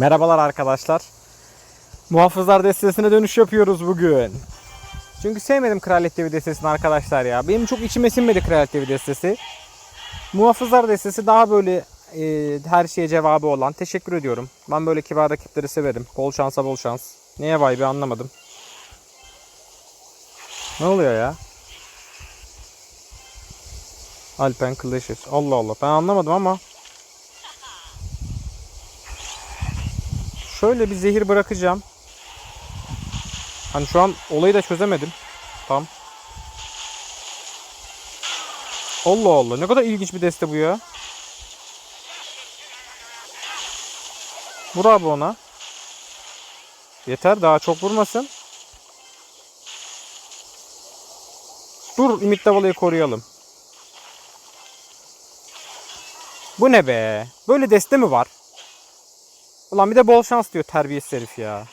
Merhabalar arkadaşlar. Muhafızlar destesine dönüş yapıyoruz bugün. Çünkü sevmedim Kraliyet Devi destesini arkadaşlar ya. Benim çok içime sinmedi Kraliyet Devi destesi. Muhafızlar destesi daha böyle e, her şeye cevabı olan. Teşekkür ediyorum. Ben böyle kibar rakipleri severim. Bol şansa bol şans. Neye vay be anlamadım. Ne oluyor ya? Alpen Clashes. Allah Allah. Ben anlamadım ama. Şöyle bir zehir bırakacağım. Hani şu an olayı da çözemedim. Tam. Allah Allah. Ne kadar ilginç bir deste bu ya. Vur abi ona. Yeter daha çok vurmasın. Dur Ümit Davalı'yı koruyalım. Bu ne be? Böyle deste mi var? Ulan bir de bol şans diyor terbiyesiz herif ya.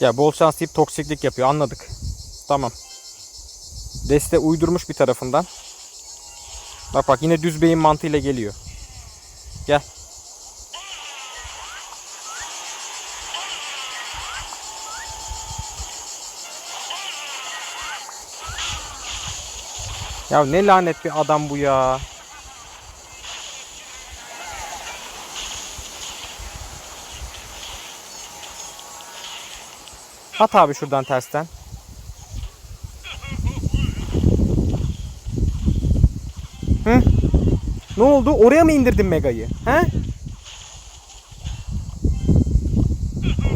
Ya bol şans deyip toksiklik yapıyor anladık. Tamam. Deste uydurmuş bir tarafından. Bak bak yine düz beyin mantığıyla geliyor. Gel. Ya ne lanet bir adam bu ya. At abi şuradan tersten. Ne oldu? Oraya mı indirdin Mega'yı? He?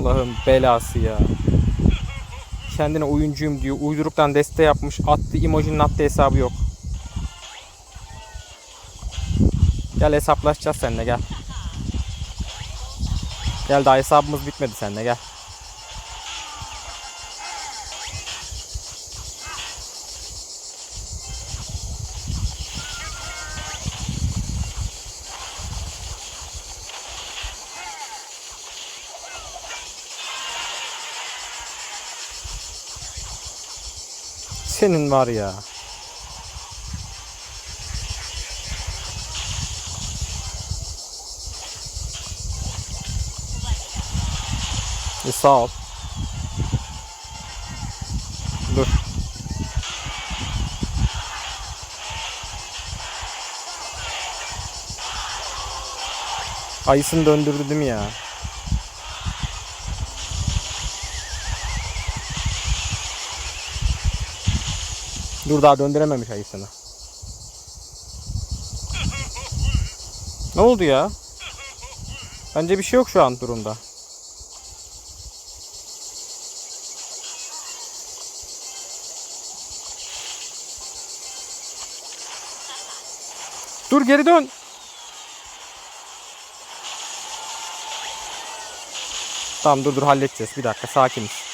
Allah'ın belası ya. Kendine oyuncuyum diyor. Uyduruktan deste yapmış. Attı emojinin attığı hesabı yok. Gel hesaplaşacağız seninle gel. Gel daha hesabımız bitmedi seninle gel. Senin var ya. E, sağ ol. Dur. Ayısını döndürdü değil ya? Dur daha döndürememiş ayısını. Ne oldu ya? Bence bir şey yok şu an durumda. Dur geri dön. Tamam dur dur halledeceğiz. Bir dakika sakiniz.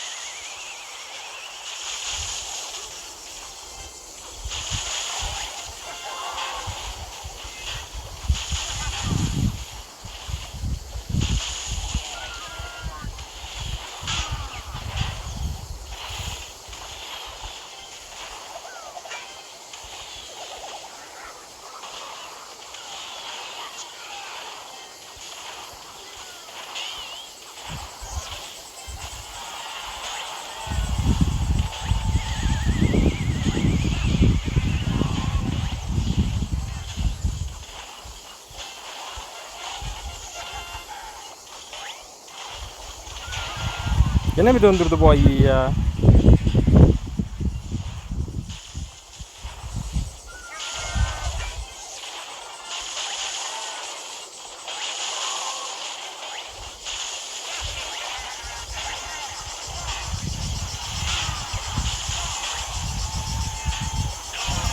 Gene mi döndürdü bu ayıyı ya?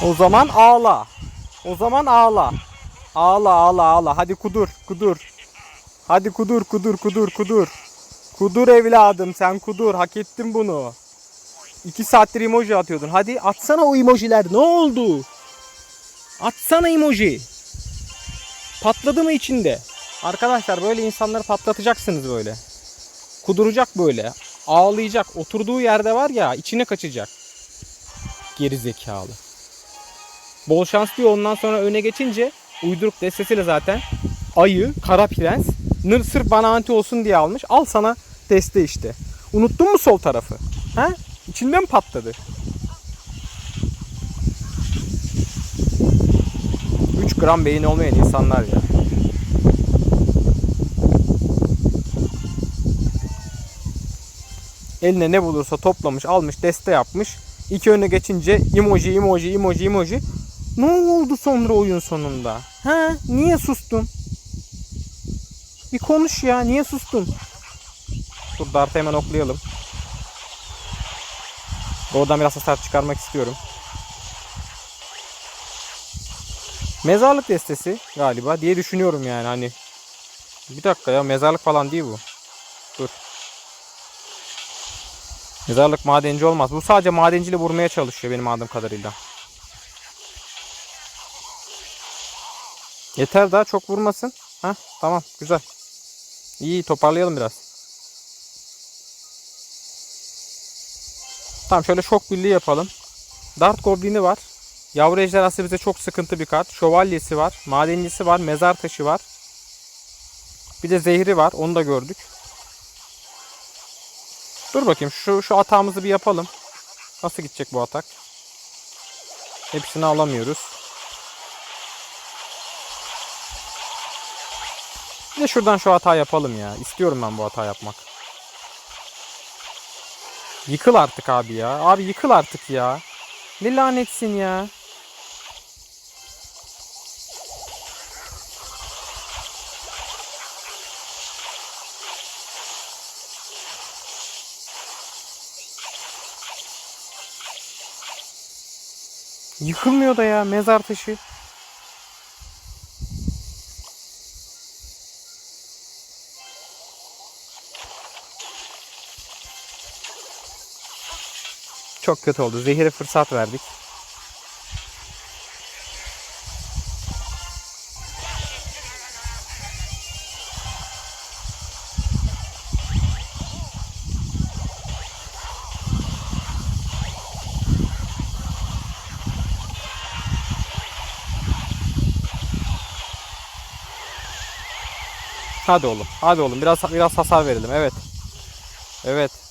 O zaman ağla. O zaman ağla. Ağla ağla ağla. Hadi kudur kudur. Hadi kudur kudur kudur kudur. Kudur evladım sen kudur. Hak ettin bunu. İki saattir emoji atıyordun. Hadi atsana o emojiler. Ne oldu? Atsana emoji. Patladı mı içinde? Arkadaşlar böyle insanları patlatacaksınız böyle. Kuduracak böyle. Ağlayacak. Oturduğu yerde var ya içine kaçacak. Geri zekalı. Bol şans diyor ondan sonra öne geçince uyduruk destesiyle zaten ayı, kara prens nır sırf bana anti olsun diye almış. Al sana deste işte. Unuttun mu sol tarafı? Ha? İçinden mi patladı? 3 gram beyin olmayan insanlar ya. Eline ne bulursa toplamış, almış, deste yapmış. İki öne geçince emoji, emoji, emoji, emoji. Ne oldu sonra oyun sonunda? Ha? Niye sustun? Bir konuş ya. Niye sustun? Dur Dart'ı hemen oklayalım. Oradan biraz hasar çıkarmak istiyorum. Mezarlık destesi galiba diye düşünüyorum yani hani. Bir dakika ya mezarlık falan değil bu. Dur. Mezarlık madenci olmaz. Bu sadece madenciyle vurmaya çalışıyor benim anladığım kadarıyla. Yeter daha çok vurmasın. Ha tamam güzel. İyi toparlayalım biraz. Tamam şöyle şok birliği yapalım. Dart Goblin'i var. Yavru ejderhası bize çok sıkıntı bir kart. Şövalyesi var. Madencisi var. Mezar taşı var. Bir de zehri var. Onu da gördük. Dur bakayım şu şu atağımızı bir yapalım. Nasıl gidecek bu atak? Hepsini alamıyoruz. Bir de şuradan şu hata yapalım ya. İstiyorum ben bu hata yapmak. Yıkıl artık abi ya. Abi yıkıl artık ya. Ne lanetsin ya. Yıkılmıyor da ya mezar taşı. Çok kötü oldu. Zehir'e fırsat verdik. Hadi oğlum. Hadi oğlum. Biraz biraz hasar verelim. Evet. Evet.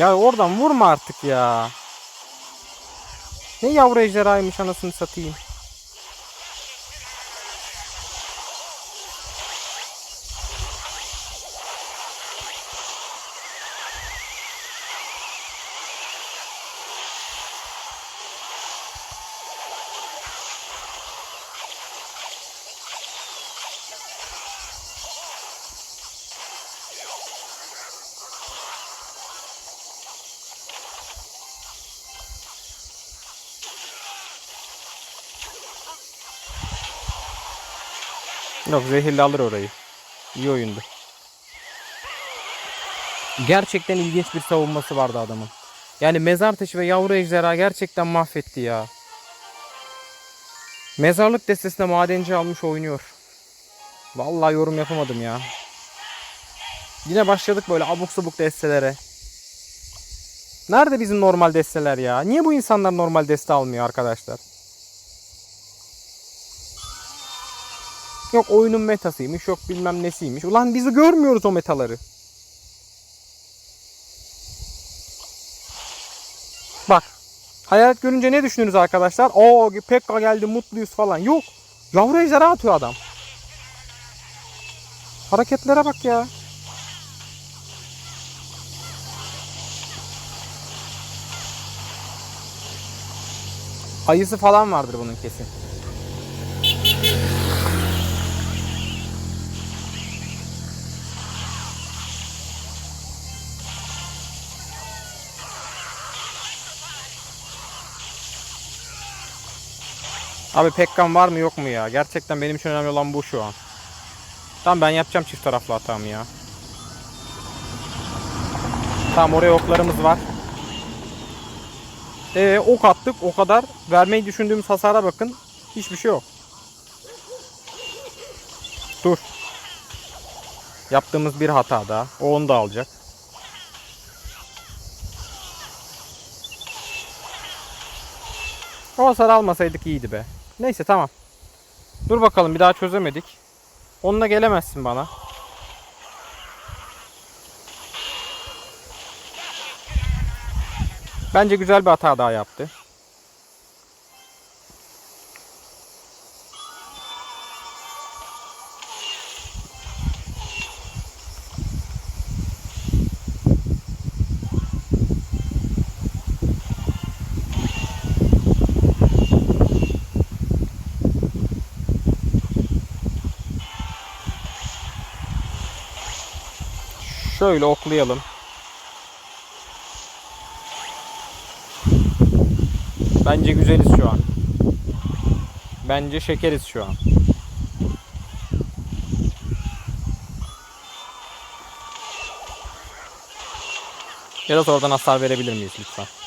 Ya oradan vurma artık ya. Ne yavru ejderhaymış anasını satayım. Yok zehirli alır orayı. İyi oyundu. Gerçekten ilginç bir savunması vardı adamın. Yani mezar taşı ve yavru ejderha gerçekten mahvetti ya. Mezarlık destesine madenci almış oynuyor. Vallahi yorum yapamadım ya. Yine başladık böyle abuk sabuk destelere. Nerede bizim normal desteler ya? Niye bu insanlar normal deste almıyor arkadaşlar? Yok oyunun metasıymış, yok bilmem nesiymiş. Ulan bizi görmüyoruz o metaları. Bak. Hayalet görünce ne düşünürüz arkadaşlar? Oo Pekka geldi mutluyuz falan. Yok. Yavru ejderha atıyor adam. Hareketlere bak ya. Ayısı falan vardır bunun kesin. Abi Pekkan var mı yok mu ya? Gerçekten benim için önemli olan bu şu an. Tamam ben yapacağım çift taraflı hatamı ya. Tamam oraya oklarımız var. Ee, ok attık o kadar. Vermeyi düşündüğümüz hasara bakın. Hiçbir şey yok. Dur. Yaptığımız bir hata daha. O onu da alacak. O hasar almasaydık iyiydi be. Neyse tamam. Dur bakalım bir daha çözemedik. Onunla gelemezsin bana. Bence güzel bir hata daha yaptı. Şöyle oklayalım. Bence güzeliz şu an. Bence şekeriz şu an. Biraz oradan hasar verebilir miyiz lütfen?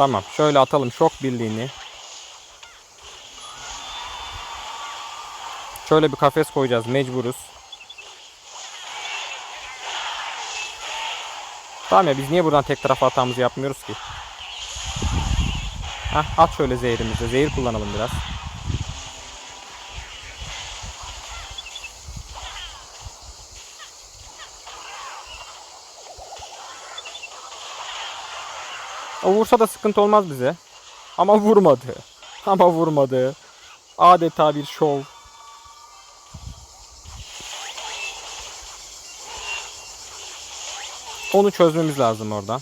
Tamam. Şöyle atalım şok birliğini. Şöyle bir kafes koyacağız. Mecburuz. Tamam ya biz niye buradan tek tarafa hatamızı yapmıyoruz ki? Heh, at şöyle zehrimizi. Zehir kullanalım biraz. Vursa da sıkıntı olmaz bize. Ama vurmadı. Ama vurmadı. Adeta bir şov. Onu çözmemiz lazım oradan.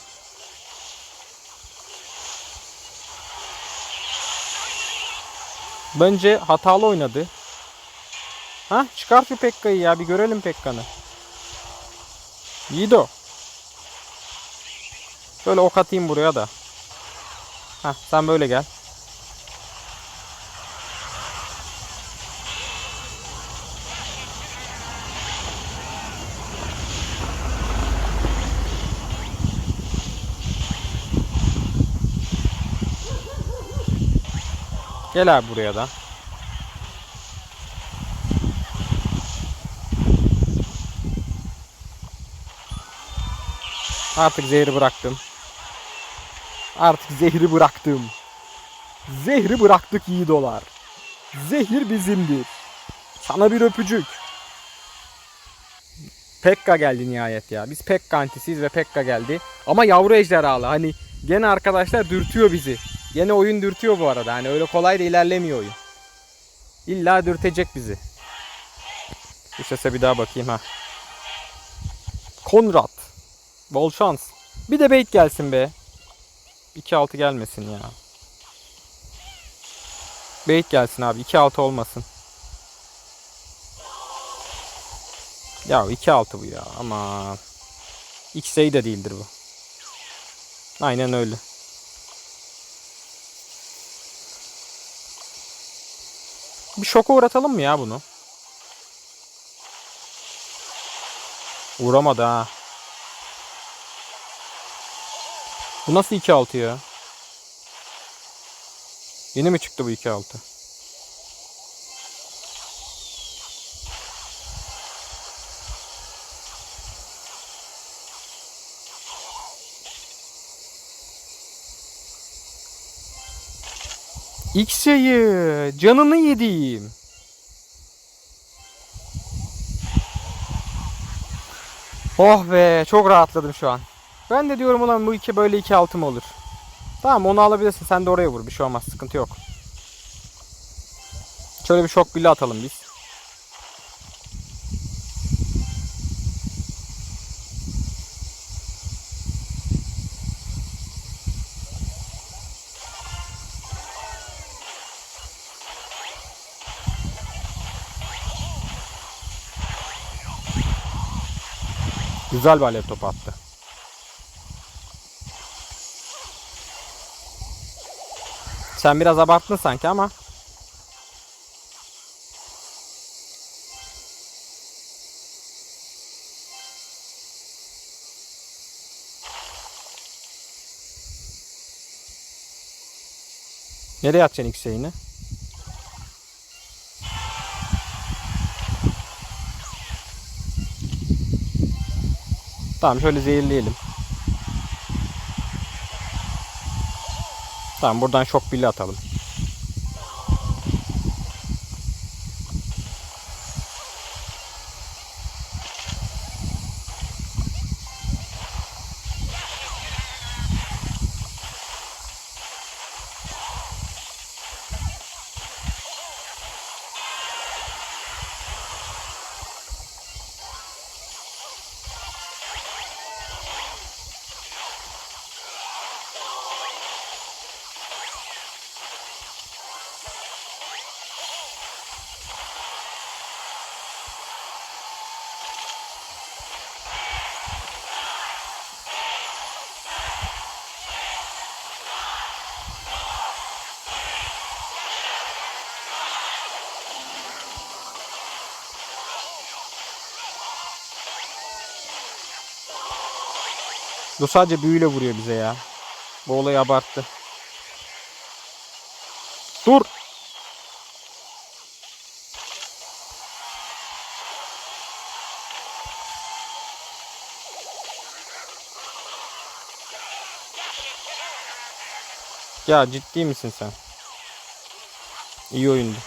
Bence hatalı oynadı. Ha çıkar şu Pekka'yı ya bir görelim Pekka'nı. Yiğido. Şöyle ok atayım buraya da. Heh, sen böyle gel. Gel abi buraya da. Artık zehri bıraktım. Artık zehri bıraktım. Zehri bıraktık iyi dolar. Zehir bizimdir. Sana bir öpücük. Pekka geldi nihayet ya. Biz Pekka antisiyiz ve Pekka geldi. Ama yavru ejderhalı. Hani gene arkadaşlar dürtüyor bizi. Gene oyun dürtüyor bu arada. Hani öyle kolay da ilerlemiyor oyun. İlla dürtecek bizi. Bu sese bir daha bakayım ha. Konrad. Bol şans. Bir de bait gelsin be. 2-6 gelmesin ya. Bait gelsin abi. 2-6 olmasın. Ya 2-6 bu ya. Ama X-Ray de değildir bu. Aynen öyle. Bir şoka uğratalım mı ya bunu? Uğramadı ha. Bu nasıl 2-6 ya? Yeni mi çıktı bu 2-6? X yayı canını yediğim. Oh be çok rahatladım şu an. Ben de diyorum ulan bu iki böyle iki altım olur. Tamam onu alabilirsin sen de oraya vur bir şey olmaz sıkıntı yok. Şöyle bir şok bile atalım biz. Güzel bir alev topu attı. Sen biraz abarttın sanki ama Nereye atacaksın ilk şeyini? Tamam şöyle zehirleyelim. Tamam buradan şok billi atalım. Bu sadece büyüyle vuruyor bize ya. Bu olayı abarttı. Dur. Ya ciddi misin sen? İyi oyundu.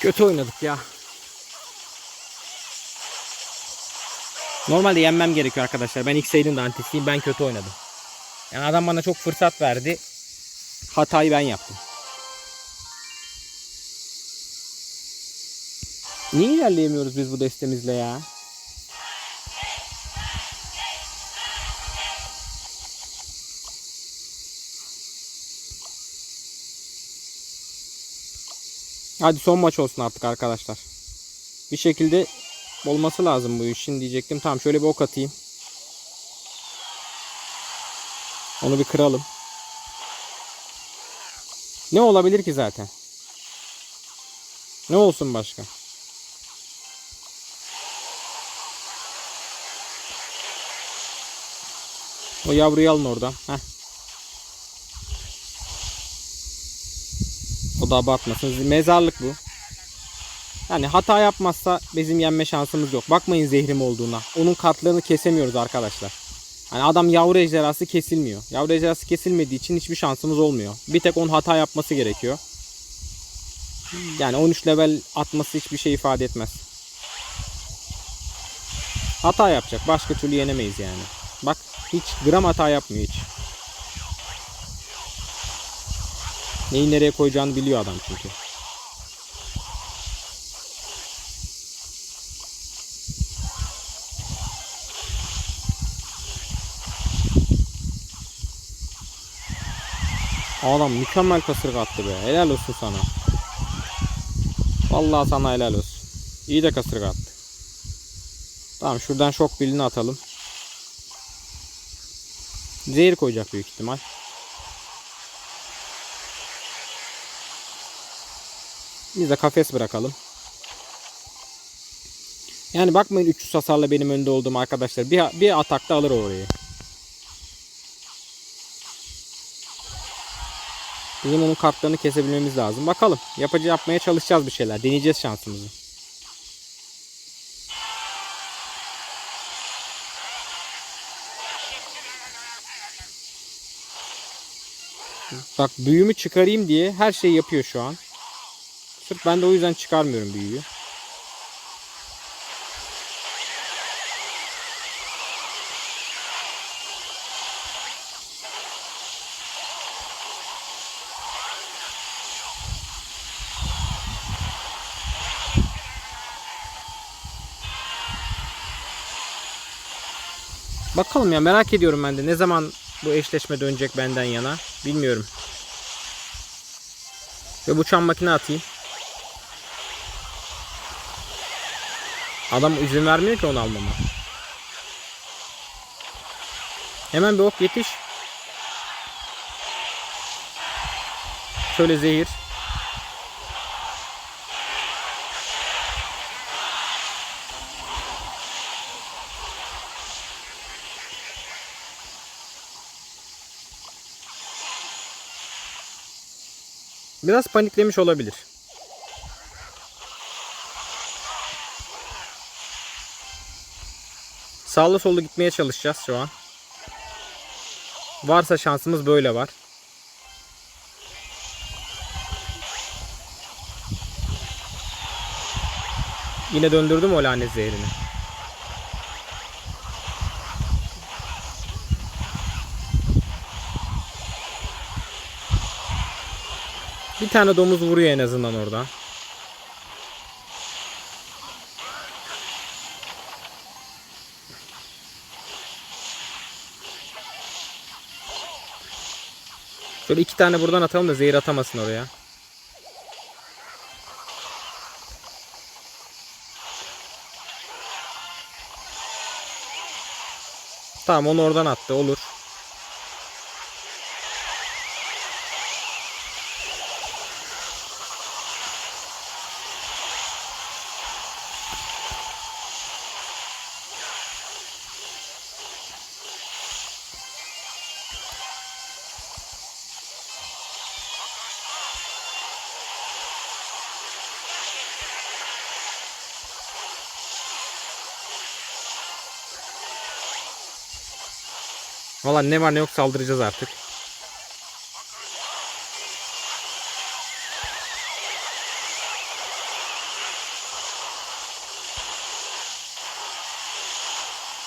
Kötü oynadık ya. Normalde yenmem gerekiyor arkadaşlar. Ben X'eydin de antisiyim. Ben kötü oynadım. Yani adam bana çok fırsat verdi. Hatayı ben yaptım. Niye ilerleyemiyoruz biz bu destemizle ya? Hadi son maç olsun artık arkadaşlar. Bir şekilde olması lazım bu işin diyecektim. Tamam şöyle bir ok atayım. Onu bir kıralım. Ne olabilir ki zaten? Ne olsun başka? O yavruyu alın oradan. Heh. O da abartmasın. Mezarlık bu. Yani hata yapmazsa bizim yenme şansımız yok. Bakmayın zehrim olduğuna. Onun kartlarını kesemiyoruz arkadaşlar. Hani adam yavru ejderhası kesilmiyor. Yavru ejderhası kesilmediği için hiçbir şansımız olmuyor. Bir tek onun hata yapması gerekiyor. Yani 13 level atması hiçbir şey ifade etmez. Hata yapacak. Başka türlü yenemeyiz yani. Bak hiç gram hata yapmıyor hiç. Neyi nereye koyacağını biliyor adam çünkü. Adam mükemmel kasırga attı be. Helal olsun sana. Vallahi sana helal olsun. İyi de kasırga attı. Tamam şuradan şok bilini atalım. Zehir koyacak büyük ihtimal. Biz de kafes bırakalım. Yani bakmayın 300 hasarla benim önde olduğum arkadaşlar. Bir, bir atakta alır orayı. Bizim onun kartlarını kesebilmemiz lazım. Bakalım. Yapıcı yapmaya çalışacağız bir şeyler. Deneyeceğiz şansımızı. Bak büyümü çıkarayım diye her şeyi yapıyor şu an. Sırf ben de o yüzden çıkarmıyorum büyüyü. Bakalım ya merak ediyorum ben de ne zaman bu eşleşme dönecek benden yana bilmiyorum. Ve bu çam makine atayım. Adam izin vermiyor ki onu almama. Hemen bir ok yetiş. Şöyle zehir. Biraz paniklemiş olabilir. Sağlı sollu gitmeye çalışacağız şu an. Varsa şansımız böyle var. Yine döndürdüm o lanet zehrini. Bir tane domuz vuruyor en azından orada. Şöyle iki tane buradan atalım da zehir atamasın oraya. Tamam onu oradan attı olur. Valla ne var ne yok saldıracağız artık.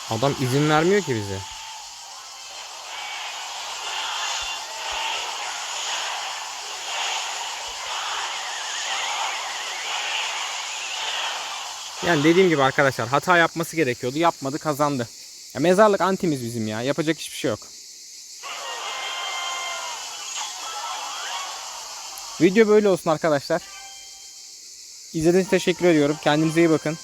Adam izin vermiyor ki bize. Yani dediğim gibi arkadaşlar hata yapması gerekiyordu. Yapmadı kazandı. Ya mezarlık antimiz bizim ya. Yapacak hiçbir şey yok. Video böyle olsun arkadaşlar. İzlediğiniz için teşekkür ediyorum. Kendinize iyi bakın.